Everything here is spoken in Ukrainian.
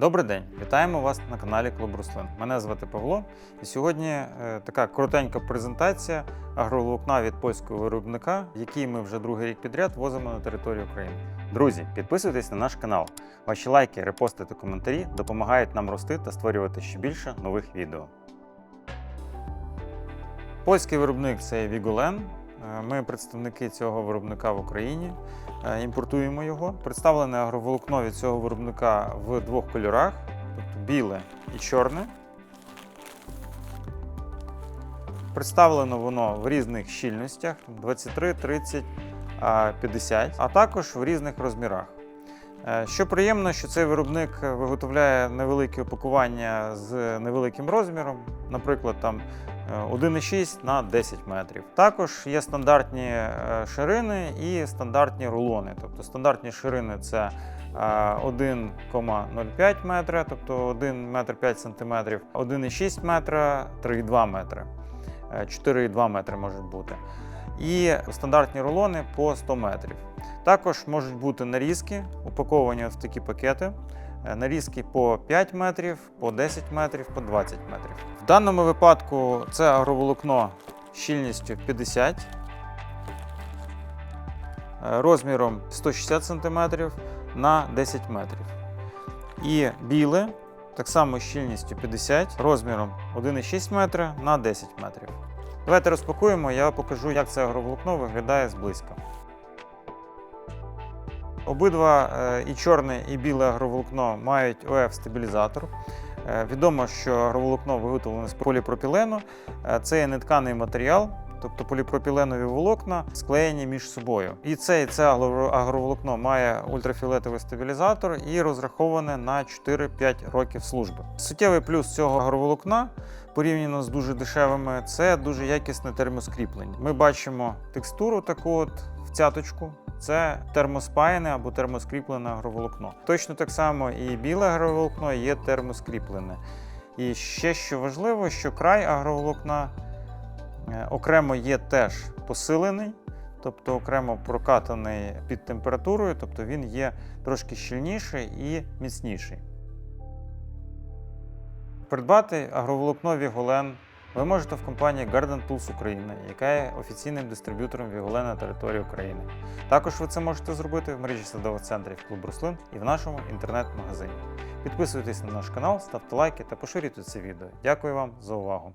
Добрий день, вітаємо вас на каналі Клуб Руслин. Мене звати Павло, і сьогодні е, така коротенька презентація агроволокна від польського виробника, який ми вже другий рік підряд возимо на територію України. Друзі, підписуйтесь на наш канал. Ваші лайки, репости та коментарі допомагають нам рости та створювати ще більше нових відео. Польський виробник це Віголен. Е, Ми представники цього виробника в Україні. Е, Імпортуємо його. Представлене агроволокно від цього виробника в двох кольорах: тобто біле і чорне. Представлено воно в різних щільностях 23, 30, 50, а також в різних розмірах. Е, Що приємно, що цей виробник виготовляє невеликі опакування з невеликим розміром, наприклад, там е, 1,6 на 10 метрів. Також є стандартні е, ширини і стандартні рулони. Тобто стандартні ширини це е, 1,05 метра, тобто 1 метр 5 сантиметрів, 1,6 метра, 3,2 метри, Е, 4,2 метри можуть бути. І стандартні рулони по 100 метрів. Також можуть бути нарізки, упаковані в такі пакети. Е, Нарізки по 5 метрів, по 10 метрів, по 20 метрів. В даному випадку це агроволокно щільністю 50, е, розміром 160 см на 10 метрів. І біле так само щільністю 50, розміром 1,6 метра на 10 метрів. Давайте розпакуємо, я покажу, як це агроволокно виглядає зблизька. Обидва е, і чорне, і біле агроволокно мають ОФ-стабілізатор. Е, Відомо, що агроволокно виготовлене з поліпропілену. Е, Це є нетканий матеріал, тобто поліпропіленові волокна склеєні між собою. І це, і це агроволокно має ультрафіолетовий стабілізатор і розраховане на 4-5 років служби. Суттєвий плюс цього агроволокна порівняно з дуже дешевими, це дуже якісне термоскріплення. Ми бачимо текстуру таку от в цяточку. Це термоспаяне або термоскріплене агроволокно. Точно так само і біле агроволокно є термоскріплене. І ще що важливо, що край агроволокна окремо є теж посилений, тобто окремо прокатаний під температурою, тобто він є трошки щільніший і міцніший. Придбати агроволокно Віголен ви можете в компанії Garden Tools Україна, яка є офіційним дистриб'ютором Віголен на території України. Також ви це можете зробити в мережі садових центрів Клуб Руслин і в нашому інтернет-магазині. Підписуйтесь на наш канал, ставте лайки та поширюйте це відео. Дякую вам за увагу!